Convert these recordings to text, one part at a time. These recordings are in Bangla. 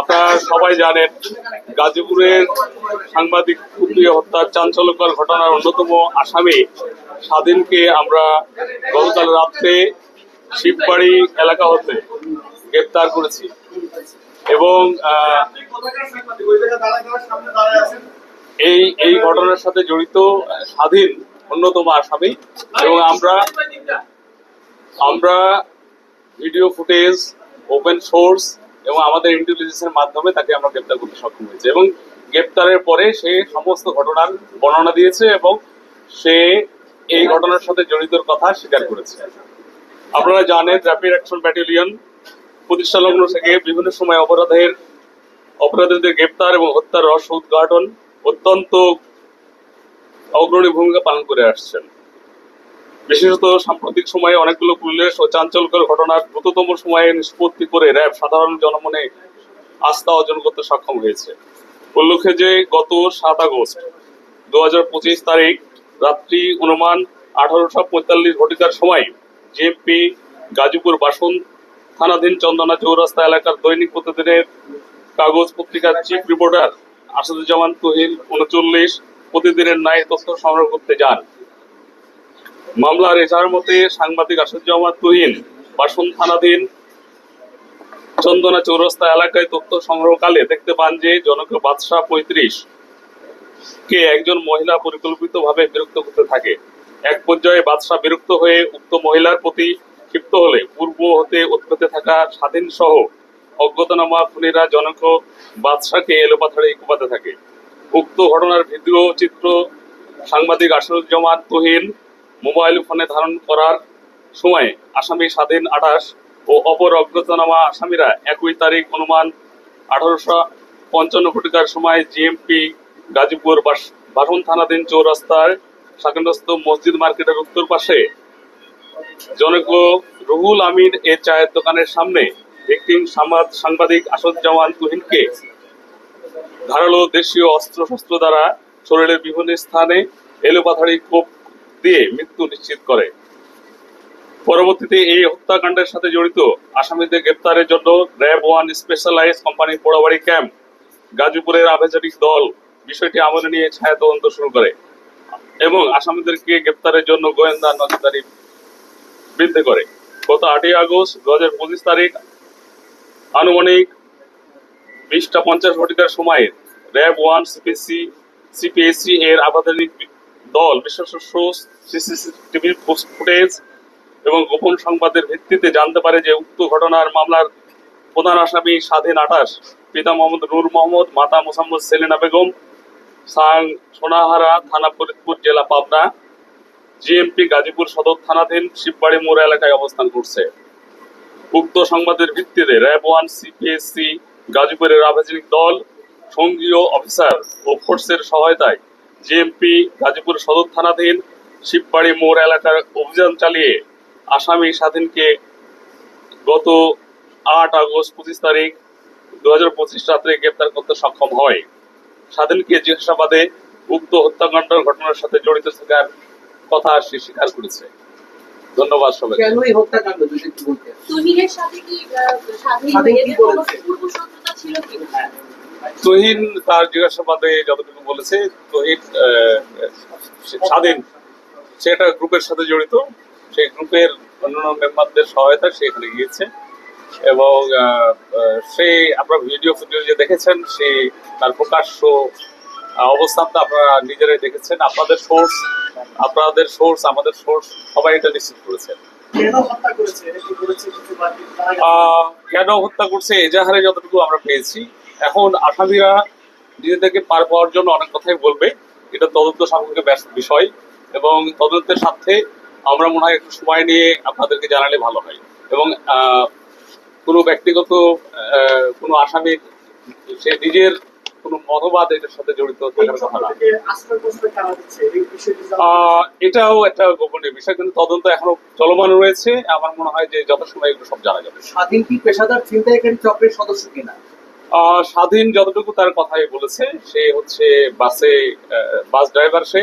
আপনারা সবাই জানেন, গাজীপুরের সাংবাদিক কুপিয়ে হত্যার চাঞ্চল্যকর ঘটনার অন্যতম আসামি স্বাধীনকে আমরা গতকাল রাত্রে শিববাড়ি এলাকা হতে গ্রেপ্তার করেছি। এবং এই এই ঘটনার সাথে জড়িত স্বাধীন অন্যতম আসামি এবং আমরা আমরা ভিডিও ফুটেজ, ওপেন সোর্স এবং আমাদের ইন্টেলিজেন্সের মাধ্যমে তাকে আমরা গ্রেপ্তার করতে সক্ষম হয়েছে। এবং গ্রেপ্তারের পরে সে সমস্ত ঘটনার বর্ণনা দিয়েছে এবং সে এই ঘটনার সাথে জড়িতর কথা স্বীকার করেছে। আপনারা জানেন র্যাপিড অ্যাকশন ব্যাটালিয়ন প্রতিষ্ঠা লগ্ন থেকে বিভিন্ন সময় অপরাধের অপরাধীদের গ্রেপ্তার এবং হত্যার রহস্য উদ্ঘাটন অত্যন্ত অগ্রণী ভূমিকা পালন করে আসছেন। বিশেষত সাম্প্রতিক সময়ে অনেকগুলো পুলিশ ও চাঞ্চল্যকর ঘটনার দ্রুততম সময়ে নিষ্পত্তি করে র্যাব সাধারণ জনমনে আস্থা অর্জন করতে সক্ষম হয়েছে। উল্লেখ্য যে গত সাত আগস্ট দু হাজার পঁচিশ তারিখ রাত্রি অনুমান আঠারোশো পঁয়তাল্লিশ ঘটিকার সময় জেএমপি গাজীপুর বাসন থানাধীন চন্দনা চৌরাস্তা এলাকার দৈনিক প্রতিদিনের কাগজ পত্রিকার চিফ রিপোর্টার আসাদুজ্জামান তহিল উনচল্লিশ প্রতিদিনের ন্যায় তথ্য সংগ্রহ করতে যান। মামলার এজাহার মতে সাংবাদিক আসাদুজ্জামান তুহিন, বাসন থানাধীন চন্দনা চৌরাস্তা এলাকায় তথ্য সংগ্রহকালে দেখতে পান যে জনক বাদশাহ পঁয়ত্রিশ কে একজন মহিলা পরিকল্পিতভাবে বিরক্ত করতে থাকে। এক পর্যায়ে বাদশাহ বিরক্ত হয়ে উক্ত মহিলার প্রতি ক্ষিপ্ত হলে পূর্ব হতে উৎপত্তি থাকা স্বাধীন সহ অজ্ঞাতনামা খুনিরা জনক বাদশাহকে এলোপাথাড়ে কুপাতে থাকে। উক্ত ঘটনার ভিডিও, চিত্র সাংবাদিক আসাদুজ্জামান তুহিন মোবাইল ফোনে ধারণ করার সময় আসামি স্বাধীন আঠাশ ও অপর অজ্ঞাতনামা আসামিরা একই তারিখ অনুমান আঠারোশো পঞ্চান্ন ঘটিকার সময় জিএমপি গাজীপুর বাসন থানাধীন চৌরাস্তার সাকেন্দ্রস্থ মসজিদ মার্কেটের উত্তর পাশে জনক রুহুল আমিন এ চায়ের দোকানের সামনে ভিকটিম সাংবাদিক আসদ আসাদুজ্জামান তুহিনকে ধারালো দেশীয় অস্ত্র শস্ত্র দ্বারা শরীরের বিভিন্ন স্থানে এলোপাথাড়ি কোপ দিয়ে মৃত্যু নিশ্চিত করে। পরবর্তীতে এই হত্যাকাণ্ডের সাথে জড়িত আসামিদের গ্রেপ্তারের জন্য RAB one specialize company Porabari camp, গাজীপুরের আভেচারিক দল বিষয়টি আমলে নিয়ে ছায়া তদন্ত শুরু করে এবং আসামিদেরকে গ্রেপ্তারের জন্য গোয়েন্দা নজরদারি বৃদ্ধি করে। গত আটই আগস্ট দু হাজার পঁচিশ তারিখ আনুমানিক বিশটা পঞ্চাশ ঘটিকার সময়ে র্যাব ওয়ান সিপিসি সিপিএসসি এর আপাতনিক দল, বিশেষ সিসিটিভি ফুটেজ এবং গোপন সংবাদের ভিত্তিতে জানতে পারে যে উক্ত ঘটনার মামলার প্রধান আসামি স্বাধীন আটাশ, পিতা মোহাম্মদ নূর মোহাম্মদ, মাতা মোসাম্মদ সেলিনা বেগম, সাং সোনাহারা, থানা ফরিদপুর, জেলা পাবনা, জিএমপি গাজীপুর সদর থানাধীন শিববাড়ি মোড় এলাকায় অবস্থান করছে। উক্ত সংবাদের ভিত্তিতে র্যাব ওয়ান সিপিএসসি গাজীপুরের আবাসিক দল, সঙ্গীয় অফিসার ও ফোর্সের সহায়তায় জিএমপি গাজীপুর সদর থানাধীন শিববাড়ি মোড় এলাকার অভিযান চালিয়ে আসামি স্বাধীনকে গত আট আগস্ট পঁচিশ তারিখ দু হাজার পঁচিশ রাত্রে গ্রেপ্তার করতে সক্ষম হয়। স্বাধীনকে জিজ্ঞাসাবাদে উক্ত হত্যাকাণ্ডের ঘটনার সাথে জড়িত থাকার কথা সে স্বীকার করেছে। ধন্যবাদ সবাই হত্যাকাণ্ড সাথে কি তুহিন তার জিজ্ঞাসাবাদে যতটুকু বলেছে তুহিন স্বাধীন। সে একটা গ্রুপের সাথে জড়িত। সেই গ্রুপের অন্যান্য মেম্বারদের সহায়তা সে এখানে গিয়েছে। এবং সে আপনারা ভিডিও ফুটেজ যে দেখেছেন সে তার প্রকাশ্য অবস্থানটা আপনারা নিজেরাই দেখেছেন। আপনাদের সোর্স আপনাদের সোর্স আমাদের সোর্স সবাই এটা নিশ্চিত করেছেন কেন হত্যা করছে? এজাহারে যতটুকু আমরা পেয়েছি। এখন আসামিরা নিজেদেরকে পার পাওয়ার জন্য অনেক কথাই বলবে। এটা তদন্ত ব্যাস- বিষয় এবং তদন্তের সাথে আমরা মনে হয় একটু সময় নিয়ে আপনাদেরকে জানালে ভালো হয়। এবং কোনো ব্যক্তিগত কোনো আসামির সে নিজের কোনো মতবাদ এটার সাথে জড়িত থাকার কথা না। এটাও একটা গোপনীয় বিষয় কিন্তু তদন্ত এখনও চলমান রয়েছে। আমার মনে হয় যে যথাসময় এগুলো সব জানা যাবে। স্বাধীন কি পেশাদার ছিনতাইকারী চক্রের সদস্য কিনা? স্বাধীন যতটুকু তার কথাই বলেছে সে হচ্ছে বাসে বাস ড্রাইভার সে।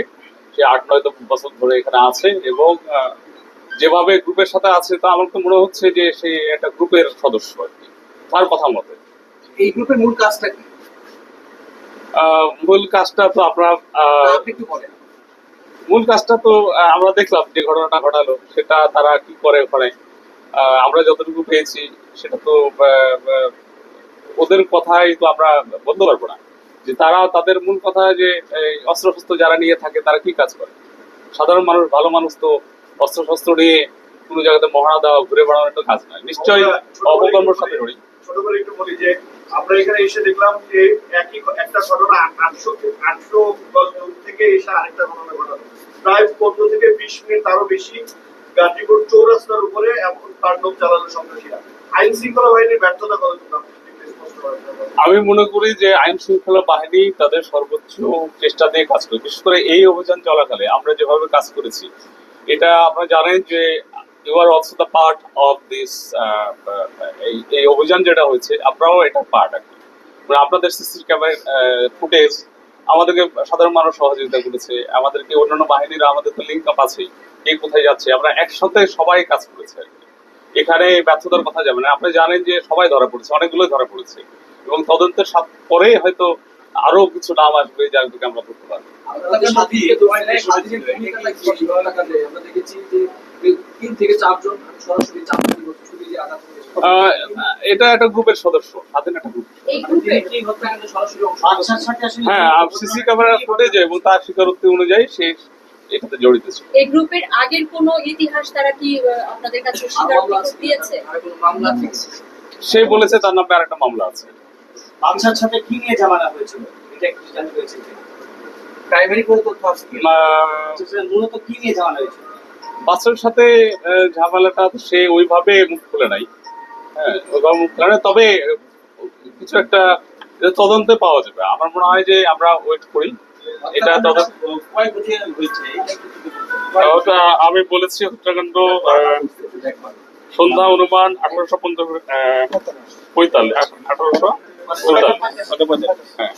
সে আট নয় বছর ধরে এখানে আছে এবং যেভাবে গ্রুপের সাথে আছে তা আমার তো মনে হচ্ছে যে সে একটা গ্রুপের সদস্য আর কি তার কথা মতে। এই গ্রুপের মূল কাজটা কি? মূল কাজটা তো আপনারা একটু বলেন। মূল কাজটা তো আমরা দেখলাম যে ঘটনাটা ঘটালো সেটা তারা কি করে ওখানে। আহ, আমরা যতটুকু পেয়েছি সেটা তো ওদের কথাই তো আমরা বলতে পারব না। যে তারা তাদের মূল কথা যে অস্ত্র শস্ত্র যারা নিয়ে থাকে তারা কি কাজ করে? সাধারণ মানুষ ভালো মানুষ তো অস্ত্র শস্ত্র নিয়ে কোনো জায়গাতে মহড়া দেওয়া ঘুরে বেড়ানোর একটা কাজ নয়। নিশ্চয়ই অপকর্মের সাথে জড়িত। ছোট করে একটু বলি যে আমরা এখানে এসে দেখলাম যে একই একটা ঘটনা আটশো আটশো থেকে এসে আরেকটা ঘটনা ঘটালো। প্রায় পনেরো থেকে বিশ মিনিট তারও বেশি গাজীপুর চৌরাস্তার উপরে এমন তাণ্ডব চালালো সন্ত্রাসীরা আইন শৃঙ্খলা বাহিনীর ব্যর্থতা কতটুকু? আমি মনে করি যে আইন শৃঙ্খলা বাহিনী তাদের সর্বোচ্চ চেষ্টা দিয়ে কাজ করে। বিশেষ করে এই অভিযান চলাকালে আমরা যেভাবে কাজ করেছি, এটা আপনারা জানেন যে you are also the part of this এই অভিযান যেটা হয়েছে, আপনারাও এটা পার্ট কি মানে আপনাদের সিসি ক্যামেরা ফুটেজ আমাদেরকে সাধারণ মানুষ সহযোগিতা করেছে, আমাদেরকে অন্যান্য বাহিনীরা আমাদের তো লিঙ্ক আপ আছে কে কোথায় যাচ্ছে, আমরা একসাথে সবাই কাজ করেছে আর কি এখানে ব্যর্থতার কথা যাবে না। আপনি জানেন যে সবাই ধরা পড়েছে অনেকগুলোই ধরা পড়েছে। এবং তদন্তের সাথ পরে হয়তো আরও কিছু নাম আসবে যাদেরকে আমরা করতে পারব। এটা একটা গ্রুপের সদস্য স্বাধীন একটা গ্রুপ। নিয়েছে। সাথে আসলে হ্যাঁ সিসি ক্যামেরা ফুটেজ এবং তার স্বীকারোক্তি অনুযায়ী সে এটাতে জড়িত ছিল। এই গ্রুপের আগের কোনো ইতিহাস তারা কি আপনাদের কাছে স্বীকার দিয়েছে? আর কোনো মামলা থেকে সে বলেছে তার নামে আরেকটা মামলা আছে। বাচ্চার সাথে কি নিয়ে ঝামেলা হয়েছিল? এটা একটু জানতে পেরেছি। প্রাইমারি কোনো তথ্য আছে মূলত কি নিয়ে ঝামেলা হয়েছিল? বাচ্চার সাথে আহ, ঝামেলাটা সে ওইভাবে মুখ খুলে নাই। হ্যাঁ ওইভাবে মুখ খুলে নাই। তবে কিছু একটা তদন্তে পাওয়া যাবে। আমার মনে হয় যে আমরা ওয়েট করি। এটা যদি বলতেন। ওটা আমি বলেছি হত্যাকাণ্ড আহ, সন্ধ্যা অনুমান আঠারোশো পঞ্চাশ পঁয়তাল্লিশ আঠারোশো পঁয়তাল্লিশ। হ্যাঁ।